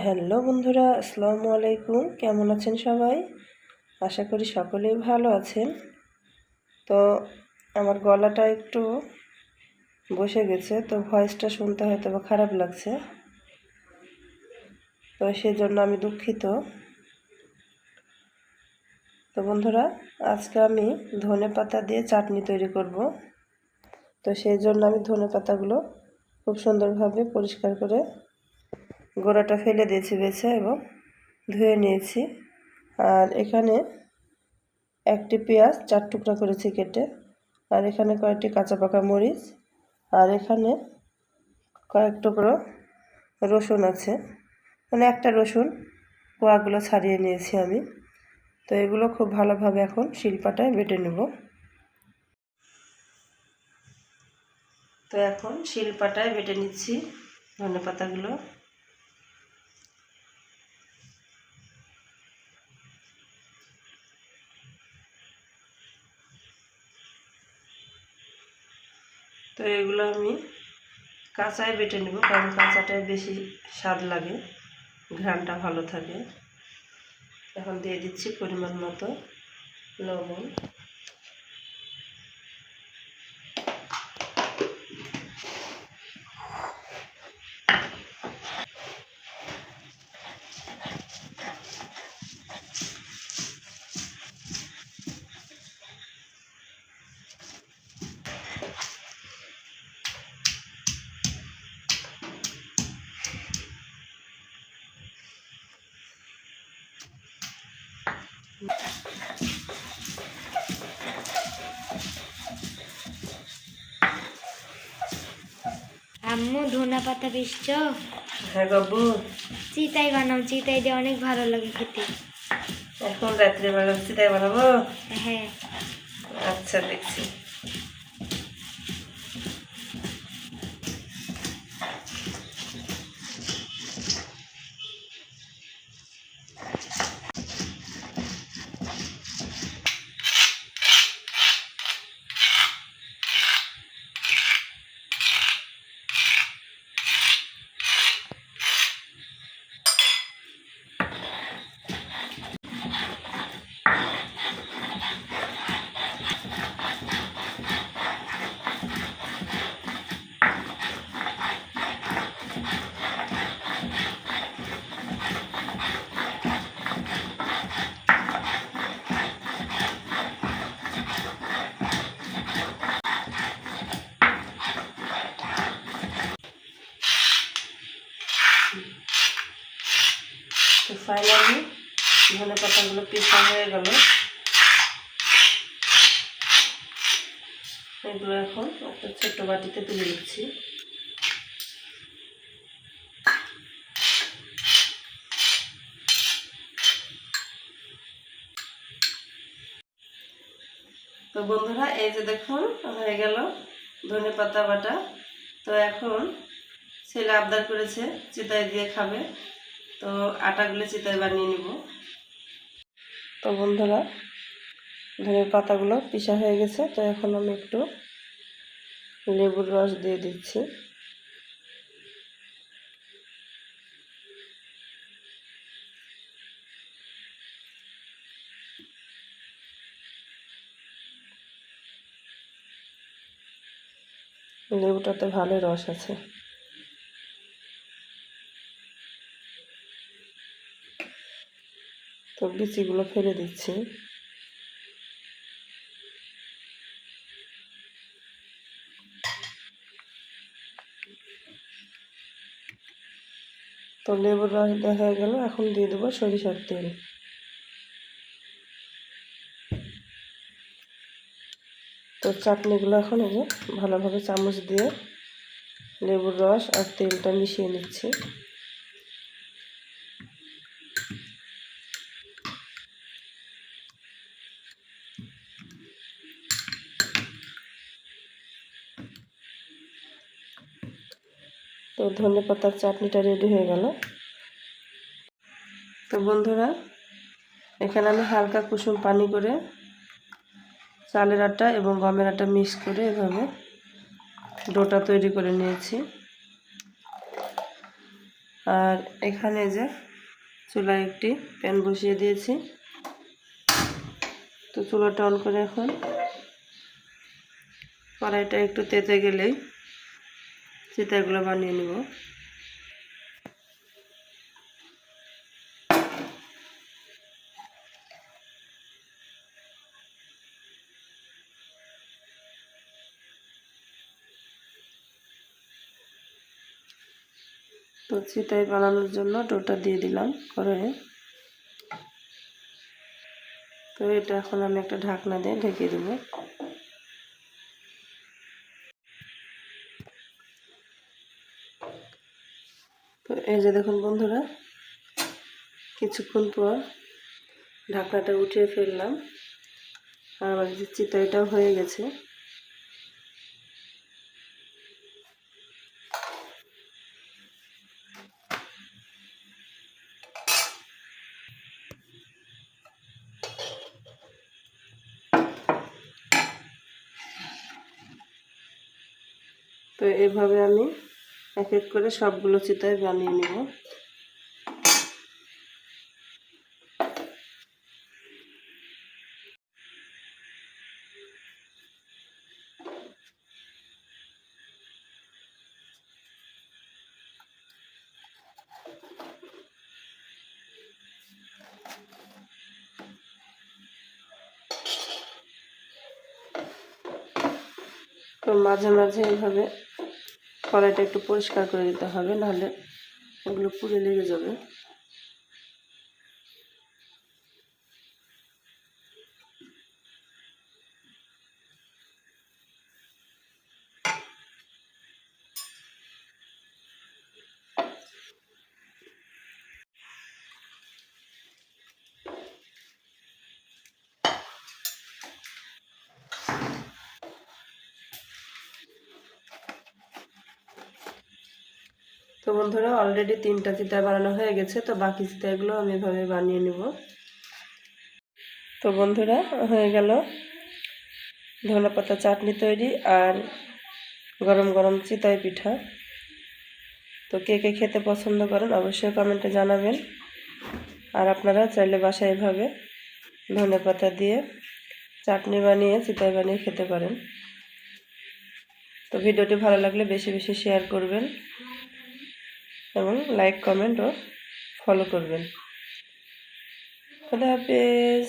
Hello বন্ধুরা, আসসালামু আলাইকুম। কেমন আছেন সবাই? আশা করি সকলেই ভালো আছেন। তো আমার গলাটা একটু বসে গেছে, তো ভয়েসটা শুনতে হয়তো বা খারাপ লাগছে। তো সেই জন্য আমি দুঃখিত। তো বন্ধুরা, আজকে আমি ধনে পাতা দিয়ে চাটনি তৈরি করব। তো সেই জন্য আমি ধনে পাতাগুলো খুব সুন্দরভাবে পরিষ্কার করে গোড়াটা ফেলে দিয়েছি, বেছে এবং ধুয়ে নিয়েছি। আর এখানে একটি পেঁয়াজ চার টুকরা করেছি কেটে। আর এখানে কয়েকটি কাঁচা পাকা মরিচ। আর এখানে কয়েক টুকরো রসুন আছে। মানে একটা রসুন কোয়াগুলো ছাড়িয়ে নিয়েছি আমি। তো এগুলো খুব ভালোভাবে এখন শিল্পাটায় বেটে নেব। তো এখন শিলপাটায় বেটে নিচ্ছি ধনে পাতাগুলো তো এগুলো আমি কাঁচায় বেটে নেব কারণ কাঁচাটায় বেশি স্বাদ লাগে ঘ্রানটা ভালো থাকে। এখন দিয়ে দিচ্ছি পরিমাণ মতো লবণ। আম্মু ধনা পাতা বিশ্ব হ্যাঁ বাবু। চিতাই বানাও চিতাই দিয়ে অনেক ভালো লাগে খেতে। এখন রাত্রিবেলা চিতাই বানাবো? হ্যাঁ। আচ্ছা দেখছি। তো ফাইনালি ধনে পাতাগুলো পিসা হয়ে গেল। এগুলো এখন একটা ছোট্ট বাটিতে তুলে দিচ্ছি তো বন্ধুরা, এই যে দেখুন, হয়ে গেল ধনে পাতা বাটা। তো এখন ছেলে আবদার করেছে চিতায় দিয়ে খাবে। তো আটাগুলো চিতায় বানিয়ে নিব। তো বন্ধুরা ধনে পাতাগুলো পিসা হয়ে গেছে, তো এখন আমি একটু লেবুর রস দিয়ে দিচ্ছি। লেবুটাতে ভালো রস আছে। তো বিচিগুলো ফেলে দিচ্ছি। তো লেবুর রস দেখা গেল, এখন দিয়ে দেবো সরিষার তেল। তো চাটনিগুলো এখন এই ভালোভাবে চামচ দিয়ে লেবুর রস আর তেলটা মিশিয়ে নিচ্ছি। তো ধনে পাতার চাটনিটা রেডি হয়ে গেল। তো বন্ধুরা, এখানে আমি হালকা কুসুম পানি করে চালের আটা এবং গমের আটা মিক্স করে এভাবে ডোটা তৈরি করে নিয়েছি। আর এখানে যে চুলায় একটি প্যান বসিয়ে দিয়েছি। তো চুলাটা অন করে এখন কড়াইটা একটু তেতে গেলেই চিতাগুলো বানিয়ে নেব। তো চিতাই বানানোর জন্য ডোটা দিয়ে দিলাম কড়াইয়ে তো এটা এখন আমি একটা ঢাকনা দিয়ে ঢেকে দেবো। এই যে দেখুন বন্ধুরা, কিছুক্ষণ পর ঢাকনাটা উঠিয়ে ফেললাম। আর আমার যে চিতাইটাও হয়ে গেছে। তো এভাবে আমি এক এক করে সবগুলো চিতায় বানিয়ে নিব। তো মাঝে মাঝে এইভাবে কড়াইটা একটু পরিষ্কার করে দিতে হবে নাহলে ওগুলো পুড়ে লেগে যাবে। তো বন্ধুরা অলরেডি তিনটা চিতা বানানো হয়ে গেছে, তো বাকি চিতাগুলো আমি এভাবে বানিয়ে নেব। তো বন্ধুরা, হয়ে গেল। ধনে পাতা চাটনি তৈরি আর গরম গরম চিতাই পিঠা। তো কে কে খেতে পছন্দ করেন অবশ্যই কমেন্টে জানাবেন। আর আপনারা চাইলে বাসায় এভাবে ধনে পাতা দিয়ে চাটনি বানিয়ে, চিতাই বানিয়ে খেতে পারেন। তো ভিডিওটি ভালো লাগলে বেশি বেশি শেয়ার করবেন। এবং লাইক কমেন্ট ও ফলো করবেন। খুদা হাফেজ।